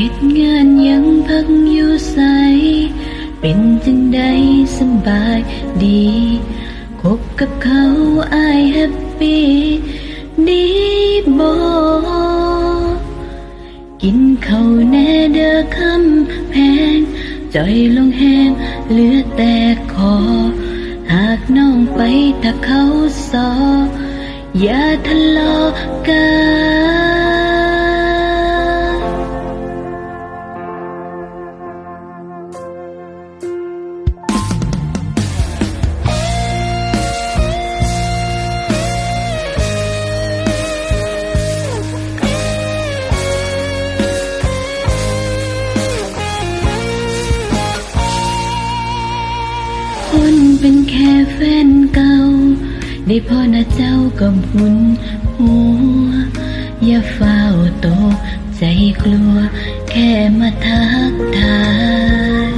เหตุงานยังพักอยู่ใส เป็นจังใดสบายดี คบกับเขาอายแฮปปี้ดีบ่กินเขาแน่เด้อคำแพงจอยลงแหงเหลือแต่คอ หากน้องไปถ้าเขาสอ อย่าทะเลาะกัน แฟนเก่า ได้พอนะเจ้าก็บุญหัว อย่าเฝ้าตกใจกลัว แค่มาทักทาย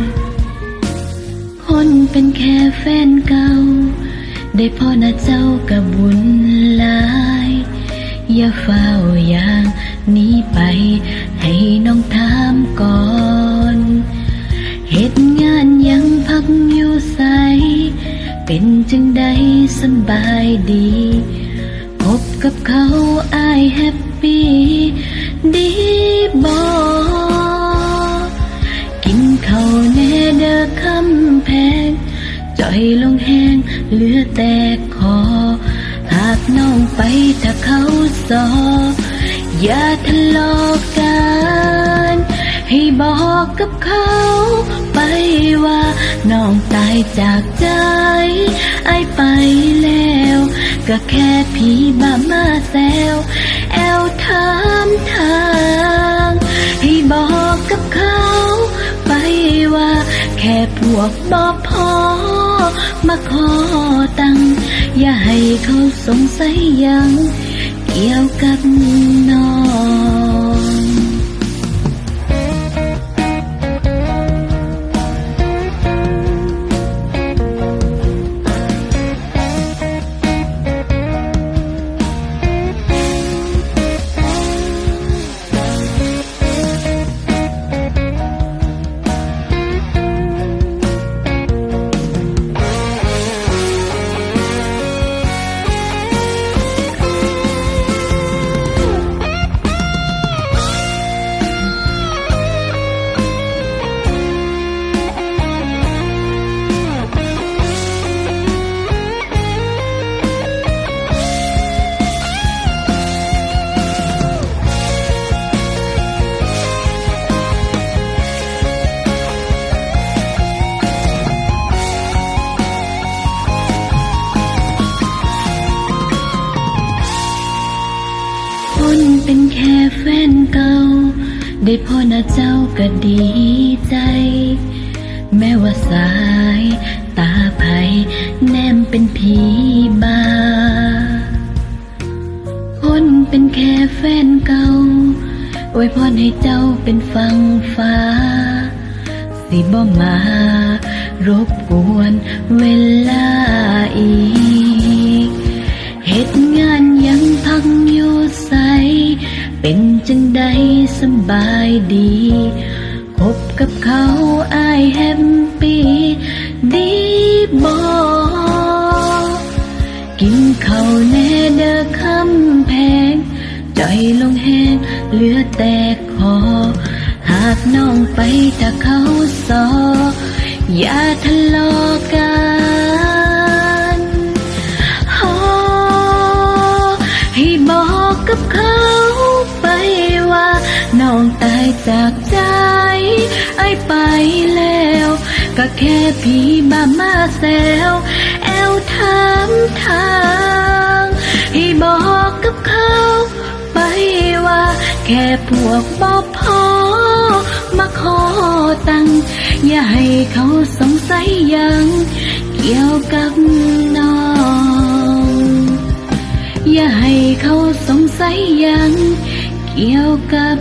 คนเป็นแค่แฟนเก่า ได้พอนะเจ้ากับบุญหลาย อย่าเฝ้าอย่างหนี้ไป ให้น้องถามก่อนเหตุงานยังพักอยู่ใส เป็นจังใดสบายดี พบกับเขาอายแฮปปี้ดีบอกินเขาแน่เด้อคำแพงจ่อยลงแหงเหลือแต่คอ หากน้องไปถ้าเขาสอ อย่าทะเลาะกัน ให้บอกกับเขาไปว่า น้องตายจากใจไอไปแล้ว ก็แค่ผีบ้ามาแซวแอวถามทาง ให้บอกกับเขา ไปว่า แค่พวกบอพอมาขอตังค์อย่าให้เขาสงสัยยัง เกี่ยวกับน้อง เป็นแค่แฟนเก่า ได้พ่อนะเจ้าก็ดีใจ แม้ว่าสาย ตาไผแนมเป็นผีบาคนเป็นแค่แฟนเก่าอวยพรให้เจ้าเป็นฟังฟ้า สิบ่มารบกวนเวลาอีกเหตุงาน จังใดสบายดี คบกับเขาอายแฮปปี้ดีบอกินเขาแน่เด้อคำแพงจ่อยลงแหงเหลือแต่คอ หากน้องไปถ้าเขาสอ อย่าทะเลาะกันขอให้บอกกับเขา น้องตายจากใจไอไปแล้ว ก็แค่ผีบ้ามาแซวแอวถามทางให้บอกกับเขาไปว่า แค่พวกบอพอมาขอตังอย่าให้เขาสงสัยยัง เกี่ยวกับน้อง อย่าให้เขาสงสัยยัง yêu cấp